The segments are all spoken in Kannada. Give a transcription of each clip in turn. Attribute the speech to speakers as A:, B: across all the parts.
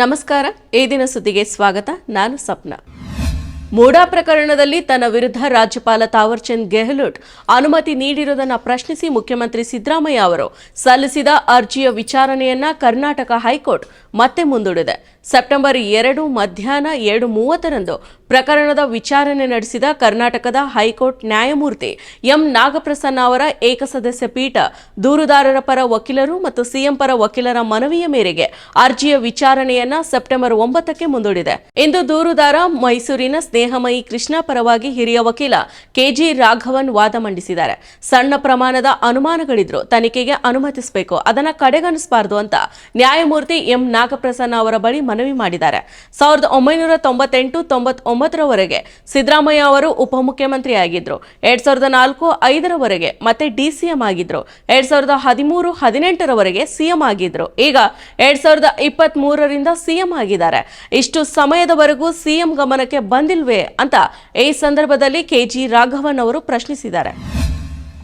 A: ನಮಸ್ಕಾರ, ಈ ದಿನ ಸುದ್ದಿಗೆ ಸ್ವಾಗತ. ನಾನು ಸಪ್ನ. ಮೂಡಾ ಪ್ರಕರಣದಲ್ಲಿ ತನ್ನ ವಿರುದ್ಧ ರಾಜ್ಯಪಾಲ ತಾವರ್ಚಂದ್ ಗೆಹ್ಲೋಟ್ ಅನುಮತಿ ನೀಡಿರುವುದನ್ನು ಪ್ರಶ್ನಿಸಿ ಮುಖ್ಯಮಂತ್ರಿ ಸಿದ್ದರಾಮಯ್ಯ ಅವರು ಸಲ್ಲಿಸಿದ ಅರ್ಜಿಯ ವಿಚಾರಣೆಯನ್ನ ಕರ್ನಾಟಕ ಹೈಕೋರ್ಟ್ ಮತ್ತೆ ಮುಂದೂಡಿದೆ. ಸೆಪ್ಟೆಂಬರ್ ಎರಡು ಮಧ್ಯಾಹ್ನ ಎರಡು ಮೂವತ್ತರಂದು ಪ್ರಕರಣದ ವಿಚಾರಣೆ ನಡೆಸಿದ ಕರ್ನಾಟಕದ ಹೈಕೋರ್ಟ್ ನ್ಯಾಯಮೂರ್ತಿ ಎಂ ನಾಗಪ್ರಸನ್ನ ಅವರ ಏಕಸದಸ್ಯ ಪೀಠ, ದೂರುದಾರರ ಪರ ವಕೀಲರು ಮತ್ತು ಸಿಎಂ ಪರ ವಕೀಲರ ಮನವಿಯ ಮೇರೆಗೆ ಅರ್ಜಿಯ ವಿಚಾರಣೆಯನ್ನ ಸೆಪ್ಟೆಂಬರ್ ಒಂಬತ್ತಕ್ಕೆ ಮುಂದೂಡಿದೆ. ಇಂದು ದೂರುದಾರ ಮೈಸೂರಿನ ಸ್ನೇಹಮಯಿ ಕೃಷ್ಣ ಪರವಾಗಿ ಹಿರಿಯ ವಕೀಲ ಕೆಜಿ ರಾಘವನ್ ವಾದ ಮಂಡಿಸಿದ್ದಾರೆ. ಸಣ್ಣ ಪ್ರಮಾಣದ ಅನುಮಾನಗಳಿದ್ರು ತನಿಖೆಗೆ ಅನುಮತಿಸಬೇಕು, ಅದನ್ನ ಕಡೆಗಣಿಸಬಾರದು ಅಂತ ನ್ಯಾಯಮೂರ್ತಿ ಎಂ ನಾಗಪ್ರಸನ್ನ ಅವರ ಬಳಿ ಮನವಿ ಮಾಡಿದ್ದಾರೆ. ಸಾವಿರದ ಒಂಬೈನೂರ ತೊಂಬತ್ತೆಂಟು ತೊಂಬತ್ತೊಂಬತ್ತರವರೆಗೆ ಸಿದ್ದರಾಮಯ್ಯ ಅವರು ಉಪಮುಖ್ಯಮಂತ್ರಿ ಆಗಿದ್ರು ಎರಡ್ ಸಾವಿರದ ನಾಲ್ಕು ಐದರವರೆಗೆ ಮತ್ತೆ ಡಿಸಿಎಂ ಆಗಿದ್ರು. ಎರಡ್ ಸಾವಿರದ ಹದಿಮೂರು ಹದಿನೆಂಟರವರೆಗೆ ಸಿಎಂ ಆಗಿದ್ರು. ಈಗ ಎರಡ್ ಸಾವಿರದ ಇಪ್ಪತ್ತ್ ಮೂರರಿಂದ ಸಿಎಂ ಆಗಿದ್ದಾರೆ. ಇಷ್ಟು ಸಮಯದವರೆಗೂ ಸಿಎಂ ಗಮನಕ್ಕೆ ಬಂದಿಲ್ವೇ ಅಂತ ಈ ಸಂದರ್ಭದಲ್ಲಿ ಕೆಜಿ ರಾಘವನ್ ಅವರು ಪ್ರಶ್ನಿಸಿದ್ದಾರೆ.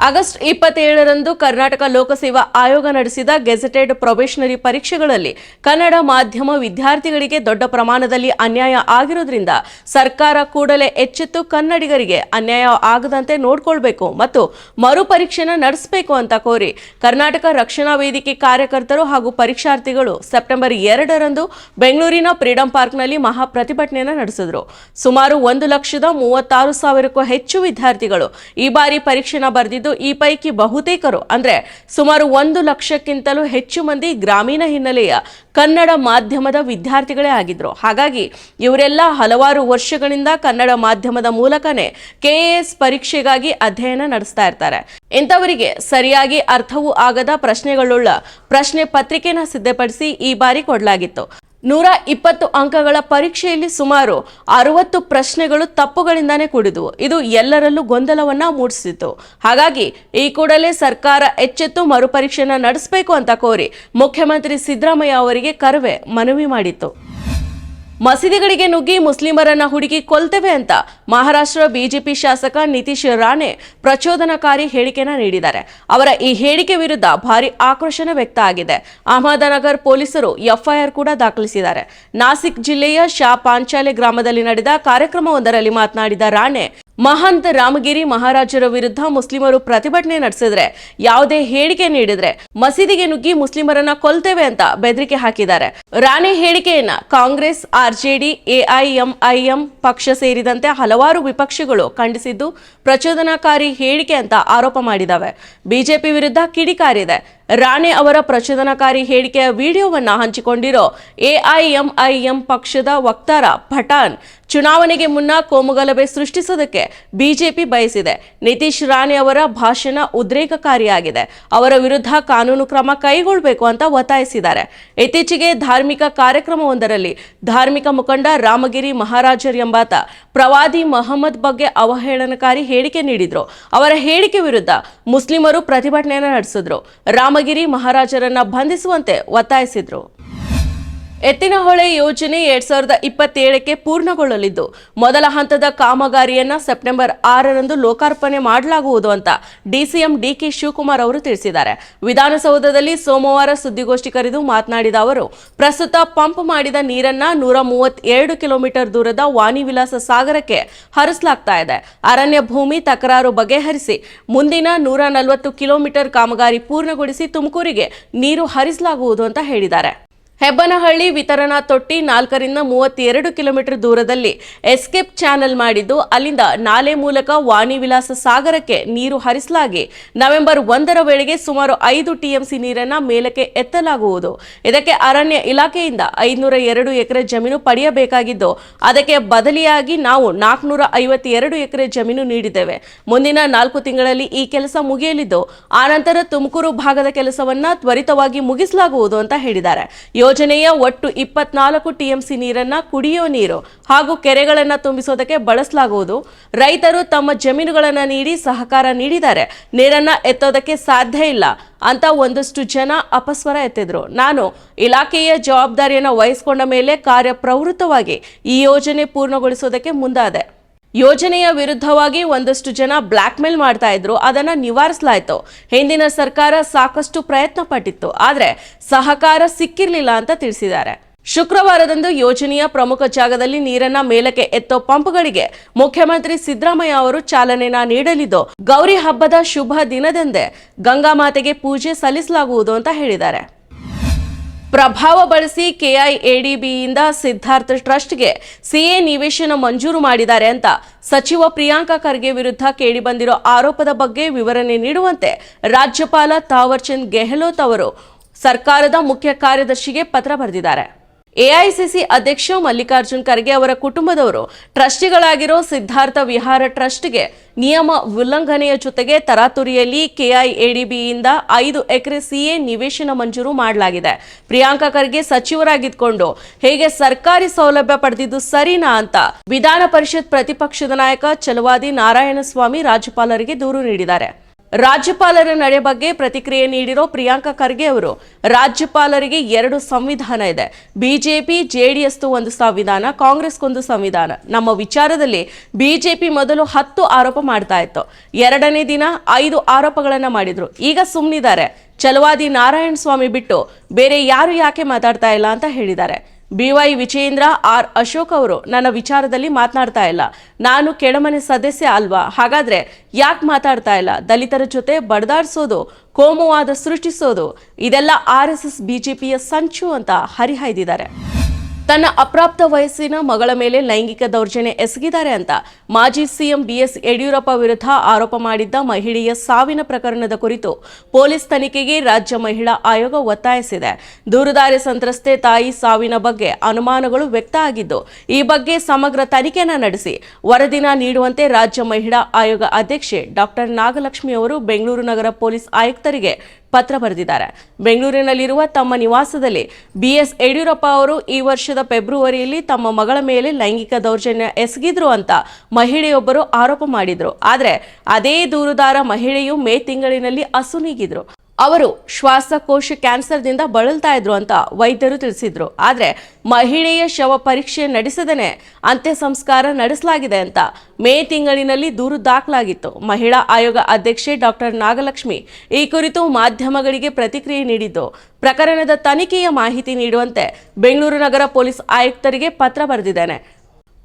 A: ಆಗಸ್ಟ್ ಇಪ್ಪತ್ತೇಳರಂದು ಕರ್ನಾಟಕ ಲೋಕಸೇವಾ ಆಯೋಗ ನಡೆಸಿದ ಗೆಜೆಟೆಡ್ ಪ್ರೊಬೇಷನರಿ ಪರೀಕ್ಷೆಗಳಲ್ಲಿ ಕನ್ನಡ ಮಾಧ್ಯಮ ವಿದ್ಯಾರ್ಥಿಗಳಿಗೆ ದೊಡ್ಡ ಪ್ರಮಾಣದಲ್ಲಿ ಅನ್ಯಾಯ ಆಗಿರೋದ್ರಿಂದ ಸರ್ಕಾರ ಕೂಡಲೇ ಎಚ್ಚೆತ್ತು ಕನ್ನಡಿಗರಿಗೆ ಅನ್ಯಾಯ ಆಗದಂತೆ ನೋಡಿಕೊಳ್ಬೇಕು ಮತ್ತು ಮರುಪರೀಕ್ಷೆನ ನಡೆಸಬೇಕು ಅಂತ ಕೋರಿ ಕರ್ನಾಟಕ ರಕ್ಷಣಾ ವೇದಿಕೆ ಕಾರ್ಯಕರ್ತರು ಹಾಗೂ ಪರೀಕ್ಷಾರ್ಥಿಗಳು ಸೆಪ್ಟೆಂಬರ್ ಎರಡರಂದು ಬೆಂಗಳೂರಿನ ಫ್ರೀಡಂ ಪಾರ್ಕ್ನಲ್ಲಿ ಮಹಾ ಪ್ರತಿಭಟನೆಯನ್ನು ನಡೆಸಿದರು. ಸುಮಾರು ಒಂದು ಲಕ್ಷದ ಮೂವತ್ತಾರು ಸಾವಿರಕ್ಕೂ ಹೆಚ್ಚು ವಿದ್ಯಾರ್ಥಿಗಳು ಈ ಬಾರಿ ಪರೀಕ್ಷೆನ ಬರೆದಿದ್ದು ಈ ಪೈಕಿ ಬಹುತೇಕರು, ಅಂದ್ರೆ ಸುಮಾರು ಒಂದು ಲಕ್ಷಕ್ಕಿಂತಲೂ ಹೆಚ್ಚು ಮಂದಿ ಗ್ರಾಮೀಣ ಹಿನ್ನೆಲೆಯ ಕನ್ನಡ ಮಾಧ್ಯಮದ ವಿದ್ಯಾರ್ಥಿಗಳೇ ಆಗಿದ್ರು. ಹಾಗಾಗಿ ಇವರೆಲ್ಲ ಹಲವಾರು ವರ್ಷಗಳಿಂದ ಕನ್ನಡ ಮಾಧ್ಯಮದ ಮೂಲಕನೇ ಕೆಎಎಸ್ ಪರೀಕ್ಷೆಗಾಗಿ ಅಧ್ಯಯನ ನಡೆಸ್ತಾ ಇರ್ತಾರೆ. ಇಂಥವರಿಗೆ ಸರಿಯಾಗಿ ಅರ್ಥವೂ ಆಗದ ಪ್ರಶ್ನೆಗಳುಳ್ಳ ಪ್ರಶ್ನೆ ಪತ್ರಿಕೆನ ಸಿದ್ಧಪಡಿಸಿ ಈ ಬಾರಿ ಕೊಡಲಾಗಿತ್ತು. ನೂರ ಇಪ್ಪತ್ತು ಅಂಕಗಳ ಪರೀಕ್ಷೆಯಲ್ಲಿ ಸುಮಾರು ಅರವತ್ತು ಪ್ರಶ್ನೆಗಳು ತಪ್ಪುಗಳಿಂದಾನೇ ಕೂಡಿದವು. ಇದು ಎಲ್ಲರಲ್ಲೂ ಗೊಂದಲವನ್ನ ಮೂಡಿಸಿತು ಹಾಗಾಗಿ ಈ ಕೂಡಲೇ ಸರ್ಕಾರ ಎಚ್ಚೆತ್ತು ಮರುಪರೀಕ್ಷೆನ ನಡೆಸಬೇಕು ಅಂತ ಕೋರಿ ಮುಖ್ಯಮಂತ್ರಿ ಸಿದ್ದರಾಮಯ್ಯ ಅವರಿಗೆ ಕರವೇ ಮನವಿ ಮಾಡಿತ್ತು. ಮಸೀದಿಗಳಿಗೆ ನುಗ್ಗಿ ಮುಸ್ಲಿಮರನ್ನ ಹುಡುಕಿ ಕೊಲ್ತೇವೆ ಅಂತ ಮಹಾರಾಷ್ಟ್ರ ಬಿಜೆಪಿ ಶಾಸಕ ನಿತೀಶ್ ರಾಣೆ ಪ್ರಚೋದನಕಾರಿ ಹೇಳಿಕೆನ ನೀಡಿದ್ದಾರೆ. ಅವರ ಈ ಹೇಳಿಕೆ ವಿರುದ್ಧ ಭಾರಿ ಆಕ್ರೋಶನ ವ್ಯಕ್ತ ಆಗಿದೆ. ಅಹಮದನಗರ್ ಪೊಲೀಸರು ಎಫ್ಐಆರ್ ಕೂಡ ದಾಖಲಿಸಿದ್ದಾರೆ. ನಾಸಿಕ್ ಜಿಲ್ಲೆಯ ಶಾ ಪಾಂಚಾಲೆ ಗ್ರಾಮದಲ್ಲಿ ನಡೆದ ಕಾರ್ಯಕ್ರಮವೊಂದರಲ್ಲಿ ಮಾತನಾಡಿದ ರಾಣೆ ಮಹಂತ್ ರಾಮಗಿರಿ ಮಹಾರಾಜರ ವಿರುದ್ಧ ಮುಸ್ಲಿಮರು ಪ್ರತಿಭಟನೆ ನಡೆಸಿದ್ರೆ ಯಾವುದೇ ಹೇಳಿಕೆ ನೀಡಿದ್ರೆ ಮಸೀದಿಗೆ ನುಗ್ಗಿ ಮುಸ್ಲಿಮರನ್ನ ಕೊಲ್ತೇವೆ ಅಂತ ಬೆದರಿಕೆ ಹಾಕಿದ್ದಾರೆ. ರಾಣೆ ಹೇಳಿಕೆಯನ್ನ ಕಾಂಗ್ರೆಸ್, ಆರ್ಜೆಡಿ ಎಐಎಂಐಎಂ ಪಕ್ಷ ಸೇರಿದಂತೆ ಹಲವಾರು ವಿಪಕ್ಷಗಳು ಖಂಡಿಸಿದ್ದು ಪ್ರಚೋದನಕಾರಿ ಹೇಳಿಕೆ ಅಂತ ಆರೋಪ ಮಾಡಿದಾವೆ ಬಿಜೆಪಿ ವಿರುದ್ಧ ಕಿಡಿಕಾರಿದೆ. ರಾಣೆ ಅವರ ಪ್ರಚೋದನಕಾರಿ ಹೇಳಿಕೆಯ ವಿಡಿಯೋವನ್ನು ಹಂಚಿಕೊಂಡಿರೋ ಎಐಎಂಐಎಂ ಪಕ್ಷದ ವಕ್ತಾರ ಪಠಾನ್ ಚುನಾವಣೆಗೆ ಮುನ್ನ ಕೋಮುಗಲಭೆ ಸೃಷ್ಟಿಸೋದಕ್ಕೆ ಬಿಜೆಪಿ ಬಯಸಿದೆ. ನಿತೀಶ್ ರಾಣೆ ಅವರ ಭಾಷಣ ಉದ್ರೇಕಕಾರಿಯಾಗಿದೆ. ಅವರ ವಿರುದ್ಧ ಕಾನೂನು ಕ್ರಮ ಕೈಗೊಳ್ಳಬೇಕು ಅಂತ ಒತ್ತಾಯಿಸಿದ್ದಾರೆ. ಇತ್ತೀಚೆಗೆ ಧಾರ್ಮಿಕ ಕಾರ್ಯಕ್ರಮವೊಂದರಲ್ಲಿ ಧಾರ್ಮಿಕ ಮುಖಂಡ ರಾಮಗಿರಿ ಮಹಾರಾಜರ್ ಎಂಬಾತ ಪ್ರವಾದಿ ಮಹಮ್ಮದ್ ಬಗ್ಗೆ ಅವಹೇಳನಕಾರಿ ಹೇಳಿಕೆ ನೀಡಿದ್ರು. ಅವರ ಹೇಳಿಕೆ ವಿರುದ್ಧ ಮುಸ್ಲಿಮರು ಪ್ರತಿಭಟನೆಯನ್ನು ನಡೆಸಿದ್ರು. ರಾಮಗಿರಿ ಮಹಾರಾಜರನ್ನ ಬಂಧಿಸುವಂತೆ ಒತ್ತಾಯಿಸಿದ್ರು. ಎತ್ತಿನಹೊಳೆ ಯೋಜನೆ ಎರಡ್ ಸಾವಿರದ ಇಪ್ಪತ್ತೇಳಕ್ಕೆ ಪೂರ್ಣಗೊಳ್ಳಲಿದ್ದು, ಮೊದಲ ಹಂತದ ಕಾಮಗಾರಿಯನ್ನ ಸೆಪ್ಟೆಂಬರ್ ಆರರಂದು ಲೋಕಾರ್ಪಣೆ ಮಾಡಲಾಗುವುದು ಅಂತ ಡಿಸಿಎಂ ಡಿಕೆ ಶಿವಕುಮಾರ್ ಅವರು ತಿಳಿಸಿದ್ದಾರೆ. ವಿಧಾನಸೌಧದಲ್ಲಿ ಸೋಮವಾರ ಸುದ್ದಿಗೋಷ್ಠಿ ಕರೆದು ಮಾತನಾಡಿದ ಅವರು, ಪ್ರಸ್ತುತ ಪಂಪ್ ಮಾಡಿದ ನೀರನ್ನ ನೂರ ಮೂವತ್ತೆರಡು ಕಿಲೋಮೀಟರ್ ದೂರದ ವಾಣಿ ವಿಲಾಸ ಸಾಗರಕ್ಕೆ ಹರಿಸಲಾಗ್ತಾ ಇದೆ. ಅರಣ್ಯ ಭೂಮಿ ತಕರಾರು ಬಗೆಹರಿಸಿ, ಮುಂದಿನ ನೂರ ನಲವತ್ತು ಕಿಲೋಮೀಟರ್ ಕಾಮಗಾರಿ ಪೂರ್ಣಗೊಳಿಸಿ ತುಮಕೂರಿಗೆ ನೀರು ಹರಿಸಲಾಗುವುದು ಅಂತ ಹೇಳಿದ್ದಾರೆ. ಹೆಬ್ಬನಹಳ್ಳಿ ವಿತರಣಾ ತೊಟ್ಟಿ ನಾಲ್ಕರಿಂದ ಮೂವತ್ತೆರಡು ಕಿಲೋಮೀಟರ್ ದೂರದಲ್ಲಿ ಎಸ್ಕೇಪ್ ಚಾನೆಲ್ ಮಾಡಿದ್ದು, ಅಲ್ಲಿಂದ ನಾಲೆ ಮೂಲಕ ವಾಣಿ ವಿಲಾಸ ಸಾಗರಕ್ಕೆ ನೀರು ಹರಿಸಲಾಗಿ ನವೆಂಬರ್ ಒಂದರ ವೇಳೆಗೆ ಸುಮಾರು ಐದು ಟಿಎಂಸಿ ನೀರನ್ನು ಮೇಲಕ್ಕೆ ಎತ್ತಲಾಗುವುದು. ಇದಕ್ಕೆ ಅರಣ್ಯ ಇಲಾಖೆಯಿಂದ ಐನೂರ ಎರಡು ಎಕರೆ ಜಮೀನು ಪಡೆಯಬೇಕಾಗಿದ್ದು, ಅದಕ್ಕೆ ಬದಲಿಯಾಗಿ ನಾವು ನಾಲ್ಕುನೂರ ಐವತ್ತೆರಡು ಎಕರೆ ಜಮೀನು ನೀಡಿದ್ದೇವೆ. ಮುಂದಿನ ನಾಲ್ಕು ತಿಂಗಳಲ್ಲಿ ಈ ಕೆಲಸ ಮುಗಿಯಲಿದ್ದು ಆನಂತರ ತುಮಕೂರು ಭಾಗದ ಕೆಲಸವನ್ನ ತ್ವರಿತವಾಗಿ ಮುಗಿಸಲಾಗುವುದು ಅಂತ ಹೇಳಿದ್ದಾರೆ. ಯೋಜನೆಯ ಒಟ್ಟು ಇಪ್ಪತ್ನಾಲ್ಕು ಟಿಎಂಸಿ ನೀರನ್ನು ಕುಡಿಯೋ ನೀರು ಹಾಗೂ ಕೆರೆಗಳನ್ನು ತುಂಬಿಸೋದಕ್ಕೆ ಬಳಸಲಾಗುವುದು. ರೈತರು ತಮ್ಮ ಜಮೀನುಗಳನ್ನು ನೀಡಿ ಸಹಕಾರ ನೀಡಿದ್ದಾರೆ. ನೀರನ್ನು ಎತ್ತೋದಕ್ಕೆ ಸಾಧ್ಯ ಇಲ್ಲ. ಅಂತ ಒಂದಷ್ಟು ಜನ ಅಪಸ್ವರ ಎತ್ತಿದ್ರು. ನಾನು ಇಲಾಖೆಯ ಜವಾಬ್ದಾರಿಯನ್ನು ವಹಿಸಿಕೊಂಡ ಮೇಲೆ ಕಾರ್ಯಪ್ರವೃತ್ತವಾಗಿ ಈ ಯೋಜನೆ ಪೂರ್ಣಗೊಳಿಸೋದಕ್ಕೆ ಮುಂದಾದೆ. ಯೋಜನೆಯ ವಿರುದ್ಧವಾಗಿ ಒಂದಷ್ಟು ಜನ ಬ್ಲ್ಯಾಕ್ ಮೇಲ್ ಮಾಡ್ತಾ ಇದ್ರು, ಅದನ್ನ ನಿವಾರಿಸಲಾಯ್ತು. ಹಿಂದಿನ ಸರ್ಕಾರ ಸಾಕಷ್ಟು ಪ್ರಯತ್ನ ಪಟ್ಟಿತ್ತು, ಆದರೆ ಸಹಕಾರ ಸಿಕ್ಕಿರಲಿಲ್ಲ ಅಂತ ತಿಳಿಸಿದ್ದಾರೆ. ಶುಕ್ರವಾರದಂದು ಯೋಜನೆಯ ಪ್ರಮುಖ ಜಾಗದಲ್ಲಿ ನೀರನ್ನ ಮೇಲಕ್ಕೆ ಎತ್ತೋ ಪಂಪ್ಗಳಿಗೆ ಮುಖ್ಯಮಂತ್ರಿ ಸಿದ್ದರಾಮಯ್ಯ ಅವರು ಚಾಲನೆನ ನೀಡಲಿದ್ದು, ಗೌರಿ ಹಬ್ಬದ ಶುಭ ದಿನದಂದೇ ಗಂಗಾ ಮಾತೆಗೆ ಪೂಜೆ ಸಲ್ಲಿಸಲಾಗುವುದು ಅಂತ ಹೇಳಿದ್ದಾರೆ. ಪ್ರಭಾವ ಬಳಸಿ ಕೆಐಎಡಿಬಿಯಿಂದ ಸಿದ್ಧಾರ್ಥ ಟ್ರಸ್ಟ್ಗೆ ಸಿಎ ನಿವೇಶನ ಮಂಜೂರು ಮಾಡಿದ್ದಾರೆ ಅಂತ ಸಚಿವ ಪ್ರಿಯಾಂಕ ಖರ್ಗೆ ವಿರುದ್ಧ ಕೇಳಿಬಂದಿರೋ ಆರೋಪದ ಬಗ್ಗೆ ವಿವರಣೆ ನೀಡುವಂತೆ ರಾಜ್ಯಪಾಲ ತಾವರ್ಚಂದ್ ಗೆಹ್ಲೋತ್ ಅವರು ಸರ್ಕಾರದ ಮುಖ್ಯ ಕಾರ್ಯದರ್ಶಿಗೆ ಪತ್ರ ಬರೆದಿದ್ದಾರೆ. ಎಐಸಿಸಿ ಅಧ್ಯಕ್ಷ ಮಲ್ಲಿಕಾರ್ಜುನ್ ಖರ್ಗೆ ಅವರ ಕುಟುಂಬದವರು ಟ್ರಸ್ಟಿಗಳಾಗಿರೋ ಸಿದ್ಧಾರ್ಥ ವಿಹಾರ ಟ್ರಸ್ಟ್ಗೆ ನಿಯಮ ಉಲ್ಲಂಘನೆಯ ಜೊತೆಗೆ ತರಾತುರಿಯಲ್ಲಿ ಕೆಐಎಡಿಬಿಯಿಂದ ಐದು ಎಕರೆ ಸಿಎ ನಿವೇಶನ ಮಂಜೂರು ಮಾಡಲಾಗಿದೆ. ಪ್ರಿಯಾಂಕಾ ಖರ್ಗೆ ಸಚಿವರಾಗಿದ್ಕೊಂಡು ಹೇಗೆ ಸರ್ಕಾರಿ ಸೌಲಭ್ಯ ಪಡೆದಿದ್ದು ಸರಿನಾ ಅಂತ ವಿಧಾನ ಪರಿಷತ್ ಪ್ರತಿಪಕ್ಷದ ನಾಯಕ ಚಲವಾದಿ ನಾರಾಯಣಸ್ವಾಮಿ ರಾಜ್ಯಪಾಲರಿಗೆ ದೂರು ನೀಡಿದ್ದಾರೆ. ರಾಜ್ಯಪಾಲರ ನಡೆ ಬಗ್ಗೆ ಪ್ರತಿಕ್ರಿಯೆ ನೀಡಿರೋ ಪ್ರಿಯಾಂಕಾ ಖರ್ಗೆ ಅವರು, ರಾಜ್ಯಪಾಲರಿಗೆ ಎರಡು ಸಂವಿಧಾನ ಇದೆ. ಬಿಜೆಪಿ, ಜೆಡಿಎಸ್ದು ಒಂದು ಸಂವಿಧಾನ, ಕಾಂಗ್ರೆಸ್ಗೊಂದು ಸಂವಿಧಾನ. ನಮ್ಮ ವಿಚಾರದಲ್ಲಿ ಬಿಜೆಪಿ ಮೊದಲು ಹತ್ತು ಆರೋಪ ಮಾಡ್ತಾ ಇತ್ತು. ಎರಡನೇ ದಿನ ಐದು ಆರೋಪಗಳನ್ನು ಮಾಡಿದ್ರು. ಈಗ ಸುಮ್ಮನಿದ್ದಾರೆ ಚಲುವಾದಿ ನಾರಾಯಣ ಸ್ವಾಮಿ ಬಿಟ್ಟು ಬೇರೆ ಯಾರು ಯಾಕೆ ಮಾತಾಡ್ತಾ ಇಲ್ಲ ಅಂತ ಹೇಳಿದ್ದಾರೆ. ಬಿವೈ ವಿಜಯೇಂದ್ರ ಆರ್ ಅಶೋಕ್ ಅವರು ನನ್ನ ವಿಚಾರದಲ್ಲಿ ಮಾತನಾಡ್ತಾ ಇಲ್ಲ. ನಾನು ಕೆಳಮನೆ ಸದಸ್ಯ ಅಲ್ವಾ? ಹಾಗಾದ್ರೆ ಯಾಕೆ ಮಾತಾಡ್ತಾ ಇಲ್ಲ? ದಲಿತರ ಜೊತೆ ಬಡದಾಡಿಸೋದು, ಕೋಮುವಾದ ಸೃಷ್ಟಿಸೋದು, ಇದೆಲ್ಲ ಆರ್ ಎಸ್ ಎಸ್ ಬಿಜೆಪಿಯ ಸಂಚು ಅಂತ ಹರಿಹಾಯ್ದಿದ್ದಾರೆ. ತನ್ನ ಅಪ್ರಾಪ್ತ ವಯಸ್ಸಿನ ಮಗಳ ಮೇಲೆ ಲೈಂಗಿಕ ದೌರ್ಜನ್ಯ ಎಸಗಿದ್ದಾರೆ ಅಂತ ಮಾಜಿ ಸಿಎಂ ಬಿಎಸ್ ಯಡಿಯೂರಪ್ಪ ವಿರುದ್ಧ ಆರೋಪ ಮಾಡಿದ್ದ ಮಹಿಳೆಯ ಸಾವಿನ ಪ್ರಕರಣದ ಕುರಿತು ಪೊಲೀಸ್ ತನಿಖೆಗೆ ರಾಜ್ಯ ಮಹಿಳಾ ಆಯೋಗ ಒತ್ತಾಯಿಸಿದೆ. ದೂರುದಾರಿ ಸಂತ್ರಸ್ತೆ ತಾಯಿ ಸಾವಿನ ಬಗ್ಗೆ ಅನುಮಾನಗಳು ವ್ಯಕ್ತ ಆಗಿದ್ದು, ಈ ಬಗ್ಗೆ ಸಮಗ್ರ ತನಿಖೆನ ನಡೆಸಿ ವರದಿನ ನೀಡುವಂತೆ ರಾಜ್ಯ ಮಹಿಳಾ ಆಯೋಗ ಅಧ್ಯಕ್ಷೆ ಡಾಕ್ಟರ್ ನಾಗಲಕ್ಷ್ಮಿ ಅವರು ಬೆಂಗಳೂರು ನಗರ ಪೊಲೀಸ್ ಆಯುಕ್ತರಿಗೆ ಪತ್ರ ಬರೆದಿದ್ದಾರೆ. ಬೆಂಗಳೂರಿನಲ್ಲಿರುವ ತಮ್ಮ ನಿವಾಸದಲ್ಲಿ ಬಿಎಸ್ ಯಡಿಯೂರಪ್ಪ ಅವರು ಈ ವರ್ಷದ ಫೆಬ್ರವರಿಯಲ್ಲಿ ತಮ್ಮ ಮಗಳ ಮೇಲೆ ಲೈಂಗಿಕ ದೌರ್ಜನ್ಯ ಎಸಗಿದ್ರು ಅಂತ ಮಹಿಳೆಯೊಬ್ಬರು ಆರೋಪ ಮಾಡಿದ್ರು. ಆದರೆ ಅದೇ ದೂರುದಾರ ಮಹಿಳೆಯು ಮೇ ತಿಂಗಳಿನಲ್ಲಿ ಅಸುನೀಗಿದ್ರು. ಅವರು ಶ್ವಾಸಕೋಶ ಕ್ಯಾನ್ಸರ್ದಿಂದ ಬಳಲ್ತಾ ಇದ್ರು ಅಂತ ವೈದ್ಯರು ತಿಳಿಸಿದ್ರು. ಆದರೆ ಮಹಿಳೆಯ ಶವ ಪರೀಕ್ಷೆ ನಡೆಸದೇನೆ ಅಂತ್ಯ ಸಂಸ್ಕಾರ ನಡೆಸಲಾಗಿದೆ ಅಂತ ಮೇ ತಿಂಗಳಿನಲ್ಲಿ ದೂರು ದಾಖಲಾಗಿತ್ತು. ಮಹಿಳಾ ಆಯೋಗ ಅಧ್ಯಕ್ಷೆ ಡಾಕ್ಟರ್ ನಾಗಲಕ್ಷ್ಮಿ ಈ ಕುರಿತು ಮಾಧ್ಯಮಗಳಿಗೆ ಪ್ರತಿಕ್ರಿಯೆ ನೀಡಿದ್ದು, ಪ್ರಕರಣದ ತನಿಖೆಯ ಮಾಹಿತಿ ನೀಡುವಂತೆ ಬೆಂಗಳೂರು ನಗರ ಪೊಲೀಸ್ ಆಯುಕ್ತರಿಗೆ ಪತ್ರ ಬರೆದಿದ್ದೇನೆ.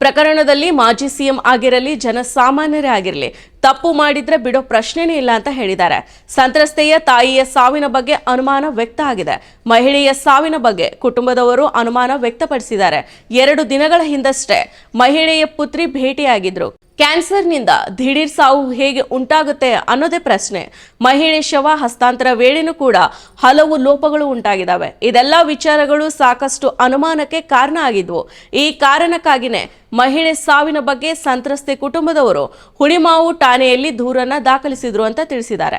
A: ಪ್ರಕರಣದಲ್ಲಿ ಮಾಜಿ ಸಿಎಂ ಆಗಿರಲಿ, ಜನಸಾಮಾನ್ಯರೇ ಆಗಿರಲಿ ತಪ್ಪು ಮಾಡಿದ್ರೆ ಬಿಡೋ ಪ್ರಶ್ನೆನೇ ಇಲ್ಲ ಅಂತ ಹೇಳಿದ್ದಾರೆ. ಸಂತ್ರಸ್ತೆಯ ತಾಯಿಯ ಸಾವಿನ ಬಗ್ಗೆ ಅನುಮಾನ ವ್ಯಕ್ತ ಆಗಿದೆ. ಮಹಿಳೆಯ ಸಾವಿನ ಬಗ್ಗೆ ಕುಟುಂಬದವರು ಅನುಮಾನ ವ್ಯಕ್ತಪಡಿಸಿದ್ದಾರೆ. ಎರಡು ದಿನಗಳ ಹಿಂದಷ್ಟೇ ಮಹಿಳೆಯ ಪುತ್ರಿ ಭೇಟಿಯಾಗಿದ್ರು. ಕ್ಯಾನ್ಸರ್ನಿಂದ ದಿಢೀರ್ ಸಾವು ಹೇಗೆ ಉಂಟಾಗುತ್ತೆ ಅನ್ನೋದೇ ಪ್ರಶ್ನೆ. ಮಹಿಳೆ ಶವ ಹಸ್ತಾಂತರ ವೇಳೆನೂ ಕೂಡ ಹಲವು ಲೋಪಗಳು ಉಂಟಾಗಿದ್ದಾವೆ. ಇದೆಲ್ಲ ವಿಚಾರಗಳು ಸಾಕಷ್ಟು ಅನುಮಾನಕ್ಕೆ ಕಾರಣ ಆಗಿದ್ವು. ಈ ಕಾರಣಕ್ಕಾಗಿನೇ ಮಹಿಳೆ ಸಾವಿನ ಬಗ್ಗೆ ಸಂತ್ರಸ್ತೆ ಕುಟುಂಬದವರು ಹುಳಿಮಾವು ಠಾಣೆಯಲ್ಲಿ ದೂರನ್ನ ದಾಖಲಿಸಿದ್ರು ಅಂತ ತಿಳಿಸಿದ್ದಾರೆ.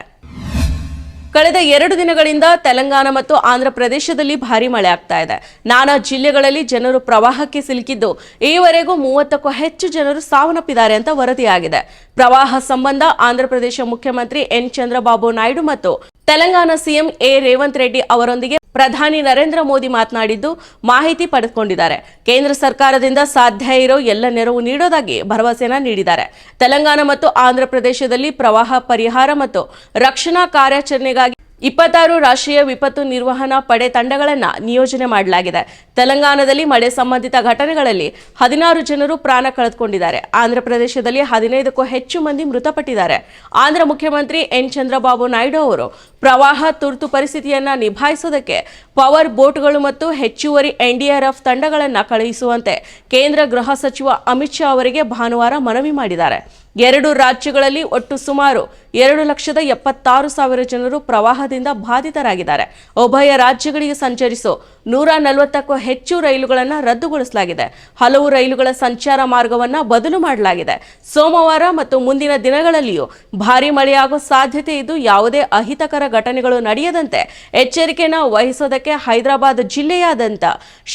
A: ಕಳೆದ ಎರಡು ದಿನಗಳಿಂದ ತೆಲಂಗಾಣ ಮತ್ತು ಆಂಧ್ರ ಪ್ರದೇಶದಲ್ಲಿ ಭಾರಿ ಮಳೆ ಆಗ್ತಾ ಇದೆ. ನಾನಾ ಜಿಲ್ಲೆಗಳಲ್ಲಿ ಜನರು ಪ್ರವಾಹಕ್ಕೆ ಸಿಲುಕಿದ್ದು, ಈವರೆಗೂ ಮೂವತ್ತಕ್ಕೂ ಹೆಚ್ಚು ಜನರು ಸಾವನ್ನಪ್ಪಿದ್ದಾರೆ ಅಂತ ವರದಿಯಾಗಿದೆ. ಪ್ರವಾಹ ಸಂಬಂಧ ಆಂಧ್ರಪ್ರದೇಶ ಮುಖ್ಯಮಂತ್ರಿ ಎನ್. ಚಂದ್ರಬಾಬು ನಾಯ್ಡು ಮತ್ತು ತೆಲಂಗಾಣ ಸಿಎಂ ಎ ರೇವಂತ್ ರೆಡ್ಡಿ ಅವರೊಂದಿಗೆ ಪ್ರಧಾನಿ ನರೇಂದ್ರ ಮೋದಿ ಮಾತನಾಡಿದ್ದು ಮಾಹಿತಿ ಪಡೆದುಕೊಂಡಿದ್ದಾರೆ. ಕೇಂದ್ರ ಸರ್ಕಾರದಿಂದ ಸಾಧ್ಯ ಇರೋ ಎಲ್ಲ ನೆರವು ನೀಡೋದಾಗಿ ಭರವಸೆನ ನೀಡಿದ್ದಾರೆ. ತೆಲಂಗಾಣ ಮತ್ತು ಆಂಧ್ರ ಪ್ರದೇಶದಲ್ಲಿ ಪ್ರವಾಹ ಪರಿಹಾರ ಮತ್ತು ರಕ್ಷಣಾ ಕಾರ್ಯಾಚರಣೆಗಾಗಿ ಇಪ್ಪತ್ತಾರು ರಾಷ್ಟ್ರೀಯ ವಿಪತ್ತು ನಿರ್ವಹಣಾ ಪಡೆ ತಂಡಗಳನ್ನು ನಿಯೋಜನೆ ಮಾಡಲಾಗಿದೆ. ತೆಲಂಗಾಣದಲ್ಲಿ ಮಳೆ ಸಂಬಂಧಿತ ಘಟನೆಗಳಲ್ಲಿ ಹದಿನಾರು ಜನರು ಪ್ರಾಣ ಕಳೆದುಕೊಂಡಿದ್ದಾರೆ. ಆಂಧ್ರ ಪ್ರದೇಶದಲ್ಲಿ ಹದಿನೈದಕ್ಕೂ ಹೆಚ್ಚು ಮಂದಿ ಮೃತಪಟ್ಟಿದ್ದಾರೆ. ಆಂಧ್ರ ಮುಖ್ಯಮಂತ್ರಿ ಎನ್. ಚಂದ್ರಬಾಬು ನಾಯ್ಡು ಅವರು ಪ್ರವಾಹ, ತುರ್ತು ಪರಿಸ್ಥಿತಿಯನ್ನು ನಿಭಾಯಿಸೋದಕ್ಕೆ ಪವರ್ ಬೋಟ್ಗಳು ಮತ್ತು ಹೆಚ್ಚುವರಿ ಎನ್ಡಿಆರ್ಎಫ್ ತಂಡಗಳನ್ನು ಕಳುಹಿಸುವಂತೆ ಕೇಂದ್ರ ಗೃಹ ಸಚಿವ ಅಮಿತ್ ಶಾ ಅವರಿಗೆ ಭಾನುವಾರ ಮನವಿ ಮಾಡಿದ್ದಾರೆ. ಎರಡು ರಾಜ್ಯಗಳಲ್ಲಿ ಒಟ್ಟು ಸುಮಾರು ಎರಡು ಲಕ್ಷದ ಎಪ್ಪತ್ತಾರು ಸಾವಿರ ಜನರು ಪ್ರವಾಹದಿಂದ ಬಾಧಿತರಾಗಿದ್ದಾರೆ. ಉಭಯ ರಾಜ್ಯಗಳಿಗೆ ಸಂಚರಿಸೋ ನೂರ ನಲವತ್ತಕ್ಕೂ ಹೆಚ್ಚು ರೈಲುಗಳನ್ನು ರದ್ದುಗೊಳಿಸಲಾಗಿದೆ. ಹಲವು ರೈಲುಗಳ ಸಂಚಾರ ಮಾರ್ಗವನ್ನು ಬದಲು ಮಾಡಲಾಗಿದೆ. ಸೋಮವಾರ ಮತ್ತು ಮುಂದಿನ ದಿನಗಳಲ್ಲಿಯೂ ಭಾರೀ ಮಳೆಯಾಗುವ ಸಾಧ್ಯತೆ ಇದ್ದು ಯಾವುದೇ ಅಹಿತಕರ ಘಟನೆಗಳು ನಡೆಯದಂತೆ ಎಚ್ಚರಿಕೆನ ವಹಿಸೋದಕ್ಕೆ ಹೈದರಾಬಾದ್ ಜಿಲ್ಲೆಯಾದಂತ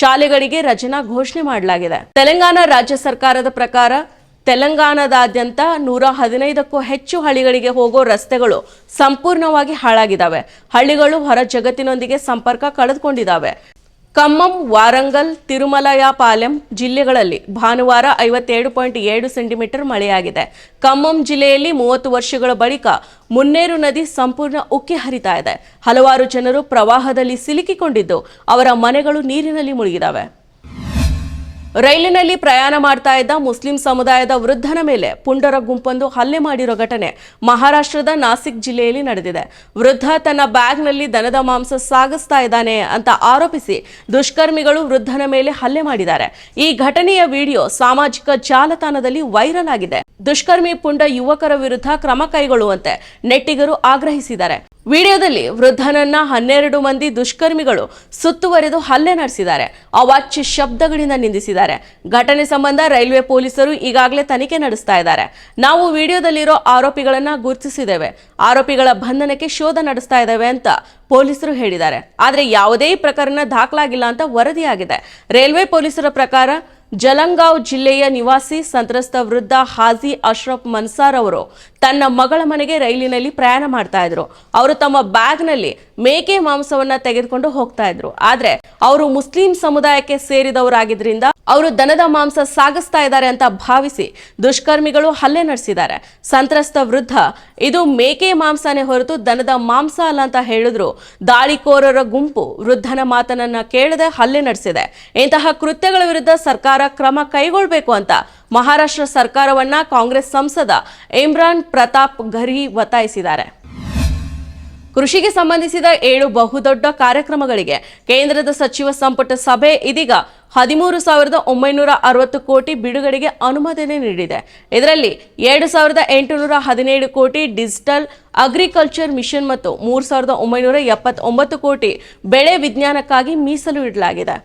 A: ಶಾಲೆಗಳಿಗೆ ರಜನಾ ಘೋಷಣೆ ಮಾಡಲಾಗಿದೆ. ತೆಲಂಗಾಣ ರಾಜ್ಯ ಸರ್ಕಾರದ ಪ್ರಕಾರ ತೆಲಂಗಾಣದಾದ್ಯಂತ ನೂರ ಹದಿನೈದಕ್ಕೂ ಹೆಚ್ಚು ಹಳ್ಳಿಗಳಿಗೆ ಹೋಗೋ ರಸ್ತೆಗಳು ಸಂಪೂರ್ಣವಾಗಿ ಹಾಳಾಗಿದ್ದಾವೆ. ಹಳ್ಳಿಗಳು ಹೊರ ಜಗತ್ತಿನೊಂದಿಗೆ ಸಂಪರ್ಕ ಕಳೆದುಕೊಂಡಿದ್ದಾವೆ. ಖಮ್ಮಂ, ವಾರಂಗಲ್ ತಿರುಮಲಯಪಾಲೆಂ ಜಿಲ್ಲೆಗಳಲ್ಲಿ ಭಾನುವಾರ ಐವತ್ತೇಳು ಪಾಯಿಂಟ್ ಏಳು ಸೆಂಟಿಮೀಟರ್ ಮಳೆಯಾಗಿದೆ. ಖಮ್ಮಂ ಜಿಲ್ಲೆಯಲ್ಲಿ ಮೂವತ್ತು ವರ್ಷಗಳ ಬಳಿಕ ಮುನ್ನೇರು ನದಿ ಸಂಪೂರ್ಣ ಉಕ್ಕಿ ಹರಿತಾ ಇದೆ. ಹಲವಾರು ಜನರು ಪ್ರವಾಹದಲ್ಲಿ ಸಿಲುಕಿಕೊಂಡಿದ್ದು ಅವರ ಮನೆಗಳು ನೀರಿನಲ್ಲಿ ಮುಳುಗಿದವೆ ರೈಲಿನಲ್ಲಿ ಪ್ರಯಾಣ ಮಾಡ್ತಾ ಇದ್ದ ಮುಸ್ಲಿಂ ಸಮುದಾಯದ ವೃದ್ಧನ ಮೇಲೆ ಪುಂಡರ ಗುಂಪೊಂದು ಹಲ್ಲೆ ಮಾಡಿರೋ ಘಟನೆ ಮಹಾರಾಷ್ಟ್ರದ ನಾಸಿಕ್ ಜಿಲ್ಲೆಯಲ್ಲಿ ನಡೆದಿದೆ. ವೃದ್ಧ ತನ್ನ ಬ್ಯಾಗ್ನಲ್ಲಿ ದನದ ಮಾಂಸ ಸಾಗಿಸ್ತಾ ಇದ್ದಾನೆ ಅಂತ ಆರೋಪಿಸಿ ದುಷ್ಕರ್ಮಿಗಳು ವೃದ್ಧನ ಮೇಲೆ ಹಲ್ಲೆ ಮಾಡಿದ್ದಾರೆ. ಈ ಘಟನೆಯ ವಿಡಿಯೋ ಸಾಮಾಜಿಕ ಜಾಲತಾಣದಲ್ಲಿ ವೈರಲ್ ಆಗಿದೆ. ದುಷ್ಕರ್ಮಿ ಪುಂಡ ಯುವಕರ ವಿರುದ್ಧ ಕ್ರಮ ಕೈಗೊಳ್ಳುವಂತೆ ನೆಟ್ಟಿಗರು ಆಗ್ರಹಿಸಿದ್ದಾರೆ. ವಿಡಿಯೋದಲ್ಲಿ ವೃದ್ಧನನ್ನ ಹನ್ನೆರಡು ಮಂದಿ ದುಷ್ಕರ್ಮಿಗಳು ಸುತ್ತುವರೆದು ಹಲ್ಲೆ ನಡೆಸಿದ್ದಾರೆ. ಅವಾಚ್ಯ ಶಬ್ದಗಳಿಂದ ನಿಂದಿಸಿದ್ದಾರೆ. ಘಟನೆ ಸಂಬಂಧ ರೈಲ್ವೆ ಪೊಲೀಸರು ಈಗಾಗಲೇ ತನಿಖೆ ನಡೆಸ್ತಾ ಇದ್ದಾರೆ. ನಾವು ವಿಡಿಯೋದಲ್ಲಿರೋ ಆರೋಪಿಗಳನ್ನ ಗುರುತಿಸಿದ್ದೇವೆ. ಆರೋಪಿಗಳ ಬಂಧನಕ್ಕೆ ಶೋಧ ನಡೆಸ್ತಾ ಇದ್ದೇವೆ ಅಂತ ಪೊಲೀಸರು ಹೇಳಿದ್ದಾರೆ. ಆದರೆ ಯಾವುದೇ ಪ್ರಕರಣ ದಾಖಲಾಗಿಲ್ಲ ಅಂತ ವರದಿಯಾಗಿದೆ. ರೈಲ್ವೆ ಪೊಲೀಸರ ಪ್ರಕಾರ ಜಲಂಗಾಂವ್ ಜಿಲ್ಲೆಯ ನಿವಾಸಿ ಸಂತ್ರಸ್ತ ವೃದ್ಧ ಹಾಜಿ ಅಶ್ರಫ್ ಮನ್ಸಾರ್ ಅವರು ತನ್ನ ಮಗಳ ಮನೆಗೆ ರೈಲಿನಲ್ಲಿ ಪ್ರಯಾಣ ಮಾಡ್ತಾ ಇದ್ರು. ಅವರು ತಮ್ಮ ಬ್ಯಾಗ್ನಲ್ಲಿ ಮೇಕೆ ಮಾಂಸವನ್ನ ತೆಗೆದುಕೊಂಡು ಹೋಗ್ತಾ ಇದ್ರು. ಆದ್ರೆ ಅವರು ಮುಸ್ಲಿಂ ಸಮುದಾಯಕ್ಕೆ ಸೇರಿದವರಾಗಿದ್ರಿಂದ ಅವರು ದನದ ಮಾಂಸ ಸಾಗಿಸ್ತಾ ಇದ್ದಾರೆ ಅಂತ ಭಾವಿಸಿ ದುಷ್ಕರ್ಮಿಗಳು ಹಲ್ಲೆ ನಡೆಸಿದ್ದಾರೆ. ಸಂತ್ರಸ್ತ ವೃದ್ಧ, ಇದು ಮೇಕೆ ಮಾಂಸನೇ ಹೊರತು ದನದ ಮಾಂಸ ಅಲ್ಲ ಅಂತ ಹೇಳಿದ್ರು. ದಾಳಿಕೋರರ ಗುಂಪು ವೃದ್ಧನ ಮಾತನನ್ನ ಕೇಳದೆ ಹಲ್ಲೆ ನಡೆಸಿದೆ. ಇಂತಹ ಕೃತ್ಯಗಳ ವಿರುದ್ಧ ಸರ್ಕಾರ ಕ್ರಮ ಕೈಗೊಳ್ಳಬೇಕು ಅಂತ ಮಹಾರಾಷ್ಟ್ರ ಸರ್ಕಾರವನ್ನ ಕಾಂಗ್ರೆಸ್ ಸಂಸದ ಇಮ್ರಾನ್ ಪ್ರತಾಪ್ ಘರಿ ಒತ್ತಾಯಿಸಿದ್ದಾರೆ. ಕೃಷಿಗೆ ಸಂಬಂಧಿಸಿದ ಏಳು ಬಹುದೊಡ್ಡ ಕಾರ್ಯಕ್ರಮಗಳಿಗೆ ಕೇಂದ್ರದ ಸಚಿವ ಸಂಪುಟ ಸಭೆ ಇದೀಗ ಹದಿಮೂರು ಸಾವಿರದ ಒಂಬೈನೂರ ಅರವತ್ತು ಕೋಟಿ ಬಿಡುಗಡೆಗೆ ಅನುಮೋದನೆ ನೀಡಿದೆ. ಇದರಲ್ಲಿ ಎರಡು ಸಾವಿರದ ಎಂಟುನೂರ ಹದಿನೇಳು ಕೋಟಿ ಡಿಜಿಟಲ್ ಅಗ್ರಿಕಲ್ಚರ್ ಮಿಷನ್ ಮತ್ತು ಮೂರು ಸಾವಿರದ ಒಂಬೈನೂರ ಎಪ್ಪತ್ತೊಂಬತ್ತು ಕೋಟಿ ಬೆಳೆ ವಿಜ್ಞಾನಕ್ಕಾಗಿ ಮೀಸಲು ಇಡಲಾಗಿದೆ.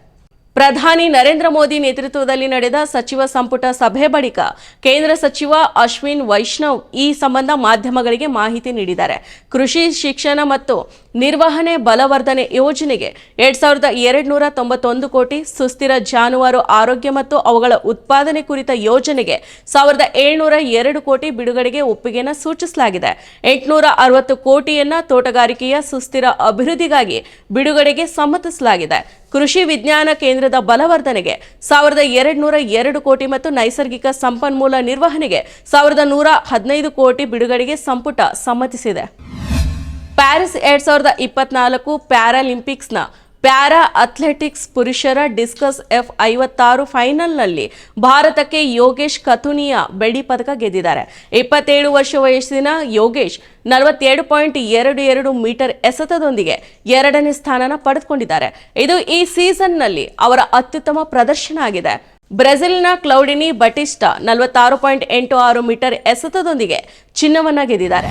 A: ಪ್ರಧಾನಿ ನರೇಂದ್ರ ಮೋದಿ ನೇತೃತ್ವದಲ್ಲಿ ನಡೆದ ಸಚಿವ ಸಂಪುಟ ಸಭೆ ಬಳಿಕ ಕೇಂದ್ರ ಸಚಿವ ಅಶ್ವಿನ್ ವೈಷ್ಣವ್ ಈ ಸಂಬಂಧ ಮಾಧ್ಯಮಗಳಿಗೆ ಮಾಹಿತಿ ನೀಡಿದ್ದಾರೆ. ಕೃಷಿ, ಶಿಕ್ಷಣ ಮತ್ತು ನಿರ್ವಹಣೆ ಬಲವರ್ಧನೆ ಯೋಜನೆಗೆ ಎರಡ್ ಸಾವಿರದ ಎರಡ್ ನೂರ ತೊಂಬತ್ತೊಂದು ಕೋಟಿ ಸುಸ್ಥಿರ ಜಾನುವಾರು ಆರೋಗ್ಯ ಮತ್ತು ಅವುಗಳ ಉತ್ಪಾದನೆ ಕುರಿತ ಯೋಜನೆಗೆ ಸಾವಿರದ ಏಳ್ನೂರ ಎರಡು ಕೋಟಿ ಬಿಡುಗಡೆಗೆ ಒಪ್ಪಿಗೆನ ಸೂಚಿಸಲಾಗಿದೆ. ಎಂಟುನೂರ ಅರವತ್ತು ಕೋಟಿಯನ್ನ ತೋಟಗಾರಿಕೆಯ ಸುಸ್ಥಿರ ಅಭಿವೃದ್ಧಿಗಾಗಿ ಬಿಡುಗಡೆಗೆ ಸಮ್ಮತಿಸಲಾಗಿದೆ. ಕೃಷಿ ವಿಜ್ಞಾನ ಕೇಂದ್ರದ ಬಲವರ್ಧನೆಗೆ ಸಾವಿರದ ಎರಡು ನೂರ ಎರಡು ಕೋಟಿ ಮತ್ತು ನೈಸರ್ಗಿಕ ಸಂಪನ್ಮೂಲ ನಿರ್ವಹಣೆಗೆ ಸಾವಿರದ ನೂರ ಹದಿನೈದು ಕೋಟಿ ಬಿಡುಗಡೆಗೆ ಸಂಪುಟ ಸಮ್ಮತಿಸಿದೆ. ಪ್ಯಾರಿಸ್ ಎರಡ್ ಸಾವಿರದ ಇಪ್ಪತ್ನಾಲ್ಕು ಪ್ಯಾರಾಲಿಂಪಿಕ್ಸ್ನ ಪ್ಯಾರಾ ಅಥ್ಲೆಟಿಕ್ಸ್ ಪುರುಷರ ಡಿಸ್ಕಸ್ ಎಫ್ ಐವತ್ತಾರು ಫೈನಲ್ನಲ್ಲಿ ಭಾರತಕ್ಕೆ ಯೋಗೇಶ್ ಕಥುನಿಯಾ ಬೆಳ್ಳಿ ಪದಕ ಗೆದ್ದಿದ್ದಾರೆ. ಇಪ್ಪತ್ತೇಳು ವರ್ಷ ವಯಸ್ಸಿನ ಯೋಗೇಶ್ ನಲವತ್ತೆರಡು ಪಾಯಿಂಟ್ ಎರಡು ಎರಡು ಮೀಟರ್ ಎಸೆತದೊಂದಿಗೆ ಎರಡನೇ ಸ್ಥಾನನ ಪಡೆದುಕೊಂಡಿದ್ದಾರೆ. ಇದು ಈ ಸೀಸನ್ನಲ್ಲಿ ಅವರ ಅತ್ಯುತ್ತಮ ಪ್ರದರ್ಶನ ಆಗಿದೆ. ಬ್ರೆಜಿಲ್ನ ಕ್ಲೌಡಿನಿ ಬಟಿಸ್ಟಾ ನಲವತ್ತಾರು ಪಾಯಿಂಟ್ ಎಂಟು ಆರು ಮೀಟರ್ ಎಸೆತದೊಂದಿಗೆ ಚಿನ್ನವನ್ನು ಗೆದ್ದಿದ್ದಾರೆ.